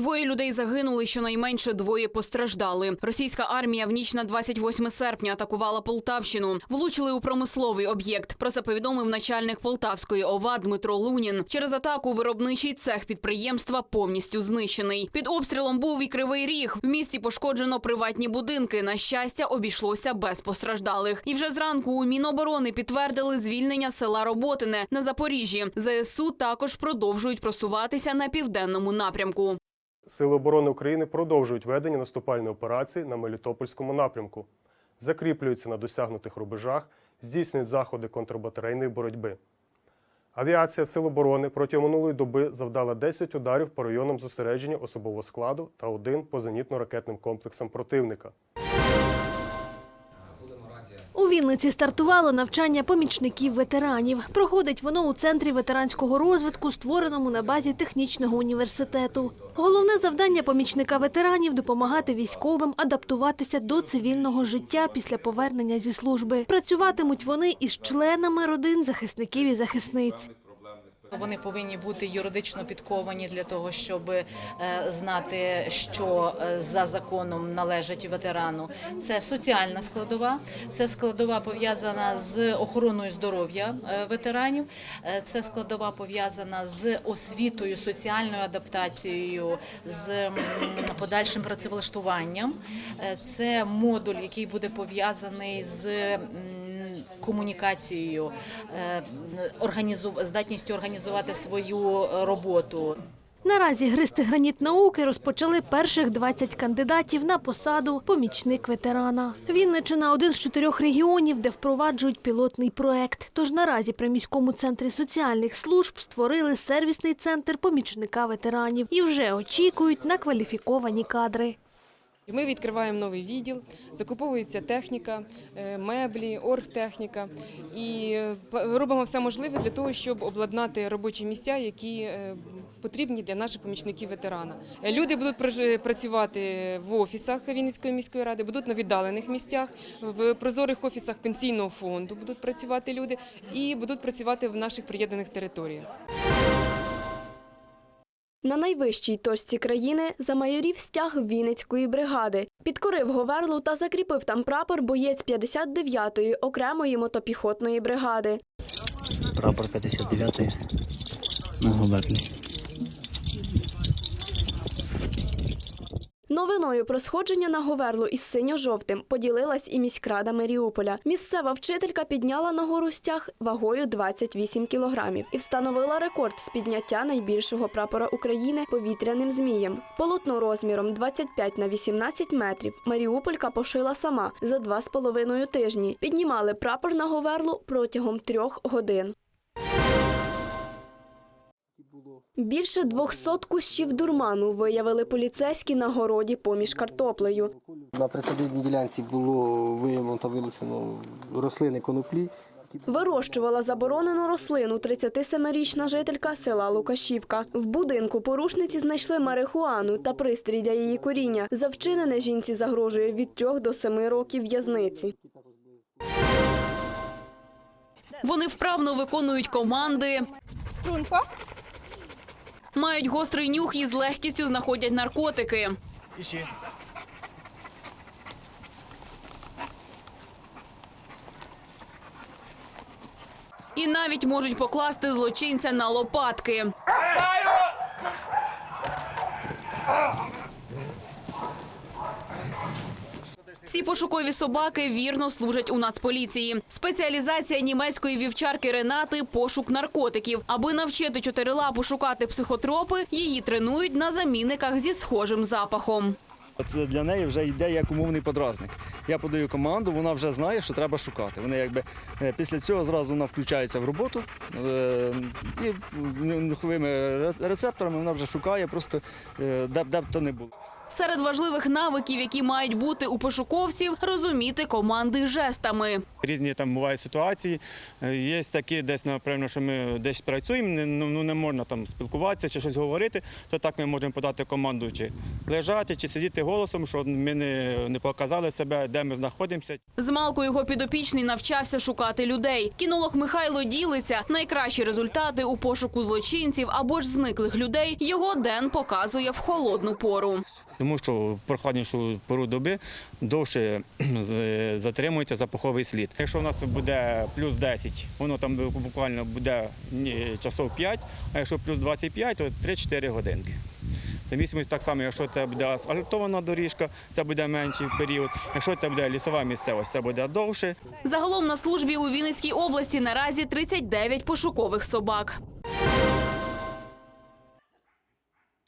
Двоє людей загинули, щонайменше двоє постраждали. Російська армія в ніч на 28 серпня атакувала Полтавщину. Влучили у промисловий об'єкт. Про це повідомив начальник Полтавської ОВА Дмитро Лунін. Через атаку виробничий цех підприємства повністю знищений. Під обстрілом був і кривий ріг. В місті пошкоджено приватні будинки. На щастя, обійшлося без постраждалих. І вже зранку у Міноборони підтвердили звільнення села Роботине на Запоріжжі. ЗСУ також продовжують просуватися на південному напрямку. Сили оборони України продовжують ведення наступальної операції на Мелітопольському напрямку, закріплюються на досягнутих рубежах, здійснюють заходи контрбатарейної боротьби. Авіація Сил оборони протягом минулої доби завдала 10 ударів по районам зосередження особового складу та один по зенітно-ракетним комплексам противника. Вінниці стартувало навчання помічників ветеранів. Проходить воно у центрі ветеранського розвитку, створеному на базі технічного університету. Головне завдання помічника ветеранів допомагати військовим адаптуватися до цивільного життя після повернення зі служби. Працюватимуть вони із членами родин захисників і захисниць. Вони повинні бути юридично підковані для того, щоб е, знати, що е, за законом належить ветерану. Це соціальна складова, це складова пов'язана з охороною здоров'я е, ветеранів, це складова пов'язана з освітою, соціальною адаптацією, з подальшим працевлаштуванням. Це модуль, який буде пов'язаний з комунікацією, е, здатністю організувати свою е, роботу. Наразі гристи граніт науки розпочали перших 20 кандидатів на посаду помічник ветерана. Вінничина один з чотирьох регіонів, де впроваджують пілотний проект. Тож наразі при міському центрі соціальних служб створили сервісний центр помічника ветеранів і вже очікують на кваліфіковані кадри. Ми відкриваємо новий відділ, закуповується техніка, е, меблі, оргтехніка і е, робимо все можливе для того, щоб обладнати робочі місця, які е, потрібні для наших помічників ветерана. Люди будуть працювати в офісах Вінницької міської ради, будуть на віддалених місцях, в прозорих офісах пенсійного фонду будуть працювати люди і будуть працювати в наших приєднаних територіях. На найвищій точці країни замайорів стяг Вінницької бригади. Підкорив Говерлу та закріпив там прапор боєць 59-ї окремої мотопіхотної бригади. Прапор 59 на Говерлі. Новиною про сходження на Говерлу із синьо-жовтим поділилась і міськрада Маріуполя. Місцева вчителька підняла на гору стяг вагою 28 кілограмів і встановила рекорд з підняття найбільшого прапора України повітряним змієм. Полотно розміром 25 на 18 метрів Маріуполька пошила сама за два з половиною тижні. Піднімали прапор на Говерлу протягом трьох годин. Більше 200 кущів дурману виявили поліцейські на городі поміж картоплею. На присадибній ділянці було виявлено та вилучено рослини коноплі. Вирощувала заборонену рослину 37-річна жителька села Лукашівка. В будинку порушниці знайшли марихуану та пристрій для її коріння. За вчинене жінці загрожує від 3 до 7 років в'язниці. Вони вправно виконують команди. Мають гострий нюх і з легкістю знаходять наркотики. І навіть можуть покласти злочинця на лопатки. Ці пошукові собаки вірно служать у нацполіції. Спеціалізація німецької вівчарки Ренати пошук наркотиків. Аби навчити чотирилапу шукати психотропи, її тренують на замінниках зі схожим запахом. Це для неї вже йде як умовний подразник. Я подаю команду, вона вже знає, що треба шукати. Вона якби е, після цього зразу вона включається в роботу е, і нюховими рецепторами вона вже шукає, просто е, де б то не було. Серед важливих навиків, які мають бути у пошуковців, розуміти команди жестами. Різні там бувають ситуації. Е, Є такі, десь, напевно, що ми десь працюємо, не, ну, ну, не можна там спілкуватися чи щось говорити, то так ми можемо подати команду, чи лежати, чи сидіти голосом, щоб ми не, не показали себе, де ми знаходимося. З малку його підопічний навчався шукати людей. Кінолог Михайло ділиться найкращі результати у пошуку злочинців або ж зниклих людей. Його ден показує в холодну пору. Тому що прохладнішу пору доби довше затримується запаховий слід. Якщо у нас буде плюс 10, воно там буквально буде часов 5, а якщо плюс 25, то 3-4 годинки. Це так само, якщо це буде асфальтована доріжка, це буде менший період. Якщо це буде лісова місцевість, це буде довше. Загалом на службі у Вінницькій області наразі 39 пошукових собак.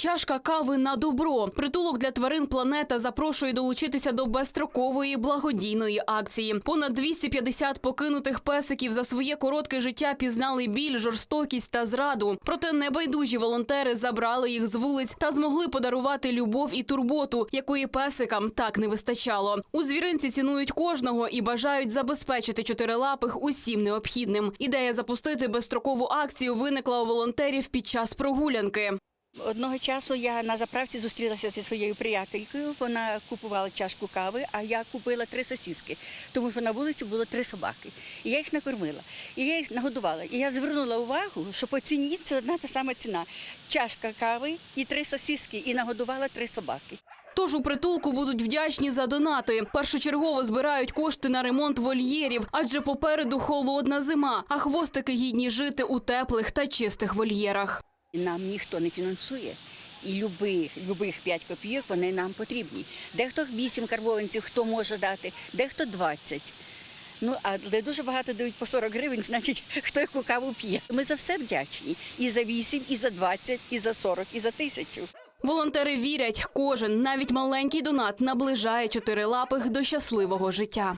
Чашка кави на добро. Притулок для тварин планета запрошує долучитися до безстрокової благодійної акції. Понад 250 покинутих песиків за своє коротке життя пізнали біль, жорстокість та зраду. Проте небайдужі волонтери забрали їх з вулиць та змогли подарувати любов і турботу, якої песикам так не вистачало. У звіринці цінують кожного і бажають забезпечити чотирилапих усім необхідним. Ідея запустити безстрокову акцію виникла у волонтерів під час прогулянки. Одного часу я на заправці зустрілася зі своєю приятелькою. Вона купувала чашку кави, а я купила три сосіски, тому що на вулиці було три собаки. І я їх накормила. І я їх нагодувала. І я звернула увагу, що по ціні це одна та сама ціна. Чашка кави і три сосіски, і нагодувала три собаки. Тож у притулку будуть вдячні за донати. Першочергово збирають кошти на ремонт вольєрів, адже попереду холодна зима, а хвостики гідні жити у теплих та чистих вольєрах. Нам ніхто не фінансує. І любих, любих 5 копійок вони нам потрібні. Дехто 8 карбованців, хто може дати, дехто 20. Ну, але дуже багато дають по 40 гривень, значить, хто яку каву п'є. Ми за все вдячні. І за 8, і за 20, і за 40, і за тисячу. Волонтери вірять, кожен, навіть маленький донат, наближає чотирилапих до щасливого життя.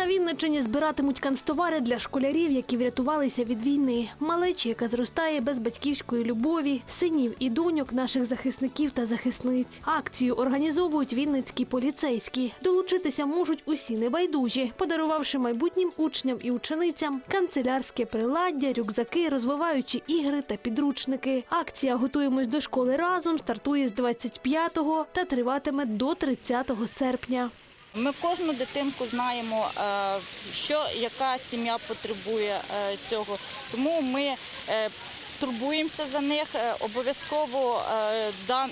На Вінниччині збиратимуть канцтовари для школярів, які врятувалися від війни. Малечі, яка зростає без батьківської любові, синів і доньок наших захисників та захисниць. Акцію організовують вінницькі поліцейські. Долучитися можуть усі небайдужі, подарувавши майбутнім учням і ученицям канцелярське приладдя, рюкзаки, розвиваючі ігри та підручники. Акція Готуємось до школи разом стартує з 25-го та триватиме до 30 серпня. Ми кожну дитинку знаємо, е, що яка сім'я потребує е, цього. Тому ми е, турбуємося за них. Е, Обов'язково е,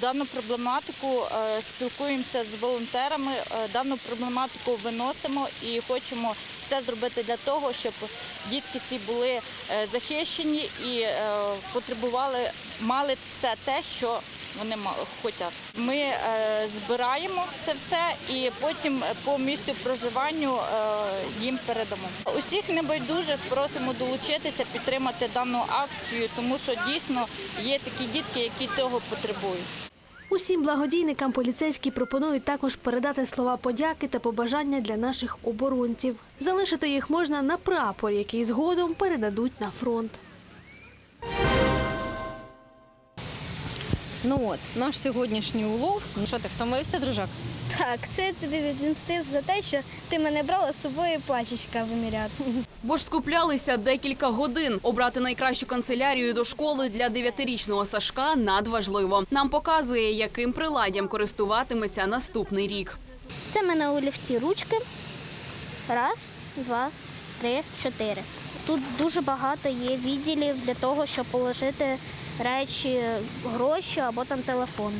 дану проблематику е, спілкуємося з волонтерами, дану проблематику виносимо і хочемо все зробити для того, щоб дітки ці були захищені і потребували, мали все те, що вони хочуть. Ми збираємо це все і потім по місцю проживанню їм передамо. Усіх небайдужих просимо долучитися, підтримати дану акцію, тому що дійсно є такі дітки, які цього потребують. Усім благодійникам поліцейські пропонують також передати слова подяки та побажання для наших оборонців. Залишити їх можна на прапор, який згодом передадуть на фронт. Ну от, наш сьогоднішній улов. Ну що ти втомився, дружок? Так, це я тобі відмстив за те, що ти мене брала з собою плачечка виміряти. Бо ж скуплялися декілька годин. Обрати найкращу канцелярію до школи для дев'ятирічного Сашка надважливо. Нам показує, яким приладдям користуватиметься наступний рік. Це в мене олівці ручки. Раз, два, три, чотири. Тут дуже багато є відділів для того, щоб положити речі, гроші або там телефон.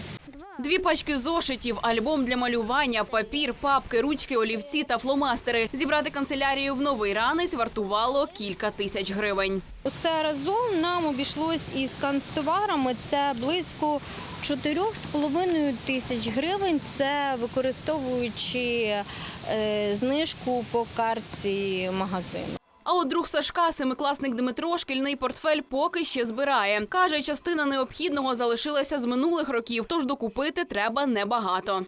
Дві пачки зошитів, альбом для малювання, папір, папки, ручки, олівці та фломастери. Зібрати канцелярію в новий ранець вартувало кілька тисяч гривень. Усе разом нам обійшлось із канцтоварами. Це близько 4,5 тисяч гривень. Це використовуючи е, знижку по картці магазину. А от друг Сашка, семикласник Дмитро, шкільний портфель поки ще збирає. Каже, частина необхідного залишилася з минулих років, тож докупити треба небагато.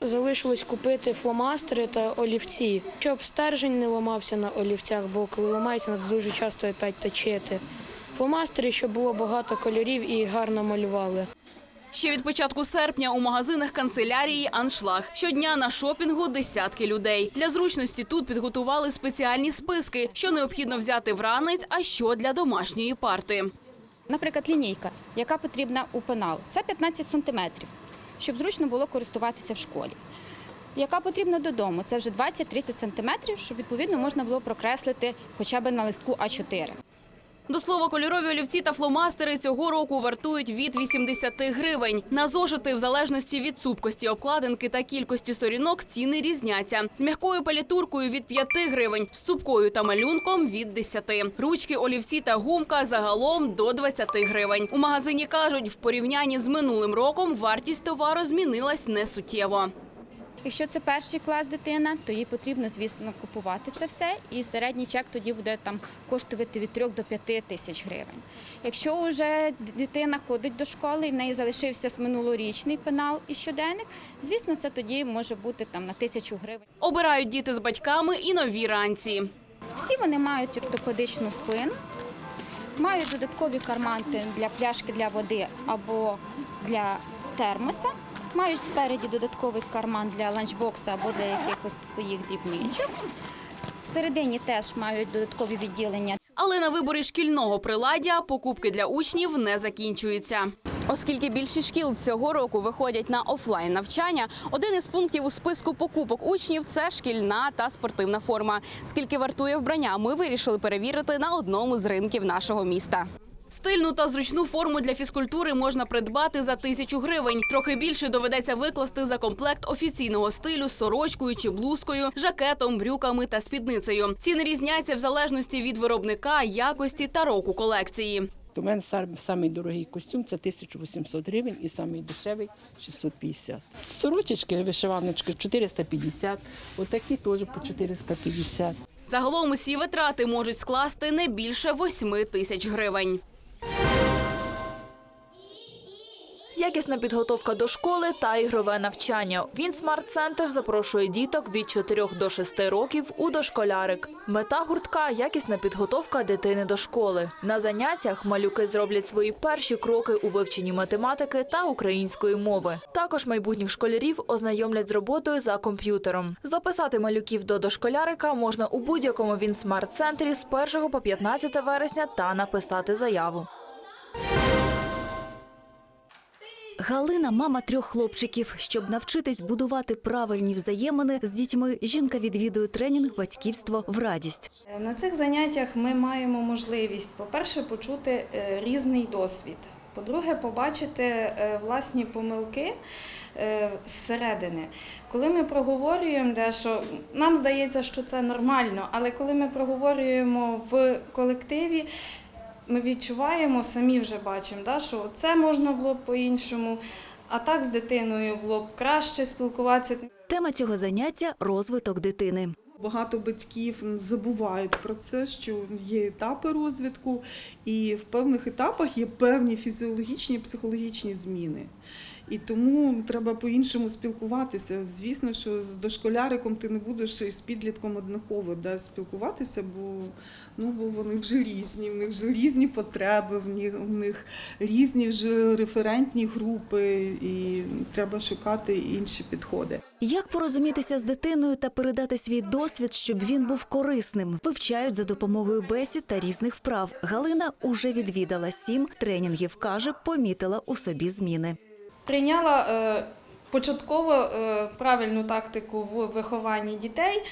Залишилось купити фломастери та олівці, щоб стержень не ламався на олівцях, бо коли ламається, треба дуже часто опять точити. фломастери, щоб було багато кольорів і гарно малювали. Ще від початку серпня у магазинах канцелярії аншлаг. Щодня на шопінгу десятки людей. Для зручності тут підготували спеціальні списки, що необхідно взяти в ранець, а що для домашньої парти. Наприклад, лінійка, яка потрібна у пенал, це 15 сантиметрів, щоб зручно було користуватися в школі. Яка потрібна додому, це вже 20-30 сантиметрів, щоб відповідно можна було прокреслити хоча б на листку А4. До слова, кольорові олівці та фломастери цього року вартують від 80 гривень. На зошити, в залежності від цупкості обкладинки та кількості сторінок, ціни різняться. З м'якою палітуркою від 5 гривень, з цупкою та малюнком від 10. Ручки, олівці та гумка загалом до 20 гривень. У магазині кажуть, в порівнянні з минулим роком вартість товару змінилась несуттєво. Якщо це перший клас дитина, то їй потрібно, звісно, купувати це все, і середній чек тоді буде там коштувати від 3 до 5 тисяч гривень. Якщо вже дитина ходить до школи і в неї залишився минулорічний пенал і щоденник, звісно, це тоді може бути там на тисячу гривень. Обирають діти з батьками і нові ранці. Всі вони мають ортопедичну спину, мають додаткові карманти для пляшки для води або для термоса. Мають спереді додатковий карман для ланчбокса або для якихось своїх дрібничок. Всередині теж мають додаткові відділення. Але на виборі шкільного приладдя покупки для учнів не закінчуються. Оскільки більшість шкіл цього року виходять на офлайн навчання, один із пунктів у списку покупок учнів це шкільна та спортивна форма. Скільки вартує вбрання, ми вирішили перевірити на одному з ринків нашого міста. Стильну та зручну форму для фізкультури можна придбати за тисячу гривень. Трохи більше доведеться викласти за комплект офіційного стилю з сорочкою чи блузкою, жакетом, брюками та спідницею. Ціни різняться в залежності від виробника, якості та року колекції. У мене сам- самий дорогий костюм це 1800 гривень і самий дешевий 650. Сорочечки, вишиваночки 450, отакі теж по 450. Загалом усі витрати можуть скласти не більше 8 тисяч гривень. Якісна підготовка до школи та ігрове навчання. Він смарт-центр запрошує діток від 4 до 6 років у дошколярик. Мета гуртка якісна підготовка дитини до школи. На заняттях малюки зроблять свої перші кроки у вивченні математики та української мови. Також майбутніх школярів ознайомлять з роботою за комп'ютером. Записати малюків до дошколярика можна у будь-якому він смарт-центрі з 1 по 15 вересня та написати заяву. Галина мама трьох хлопчиків. Щоб навчитись будувати правильні взаємини з дітьми, жінка відвідує тренінг батьківство в радість. На цих заняттях ми маємо можливість, по-перше, почути е, різний досвід. По-друге, побачити е, власні помилки е, зсередини. Коли ми проговорюємо дещо, нам здається, що це нормально, але коли ми проговорюємо в колективі, ми відчуваємо, самі вже бачимо, да, що це можна було б по-іншому, а так з дитиною було б краще спілкуватися. Тема цього заняття розвиток дитини. Багато батьків забувають про це, що є етапи розвитку, і в певних етапах є певні фізіологічні і психологічні зміни. І тому треба по-іншому спілкуватися. Звісно, що з дошколяриком ти не будеш з підлітком однаково да, спілкуватися, бо, ну, бо вони вже різні, в них вже різні потреби, в них, в них різні вже референтні групи, і треба шукати інші підходи. Як порозумітися з дитиною та передати свій досвід, щоб він був корисним, вивчають за допомогою бесід та різних вправ. Галина уже відвідала сім тренінгів. каже, помітила у собі зміни. Прийняла е, початково е, правильну тактику в вихованні дітей,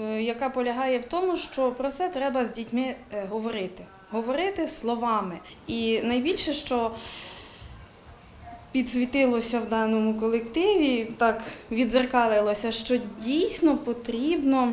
е, яка полягає в тому, що про це треба з дітьми говорити. Говорити словами. І найбільше, що підсвітилося в даному колективі, так відзеркалилося, що дійсно потрібно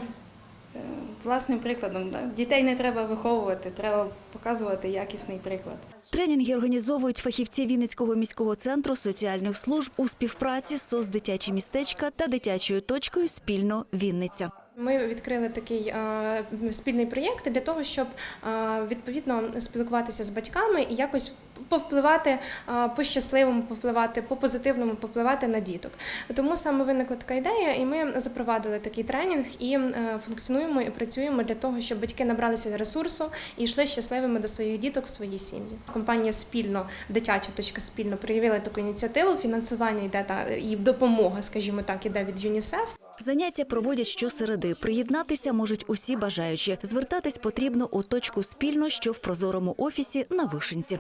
власним прикладом. Дітей не треба виховувати, треба показувати якісний приклад. Тренінги організовують фахівці Вінницького міського центру соціальних служб у співпраці з соцдитячі містечка та дитячою точкою спільно Вінниця. Ми відкрили такий а, спільний проєкт для того, щоб а, відповідно спілкуватися з батьками і якось повпливати а, по щасливому, повпливати по позитивному, повпливати на діток. Тому саме виникла така ідея, і ми запровадили такий тренінг і е, функціонуємо і працюємо для того, щоб батьки набралися ресурсу і йшли щасливими до своїх діток в свої сім'ї. Компанія спільно дитяча точка спільно проявила таку ініціативу. Фінансування йде та і допомога, скажімо так, іде від ЮНІСЕФ. Заняття проводять щосереди. Приєднатися можуть усі бажаючі. Звертатись потрібно у точку спільно, що в прозорому офісі на Вишенці.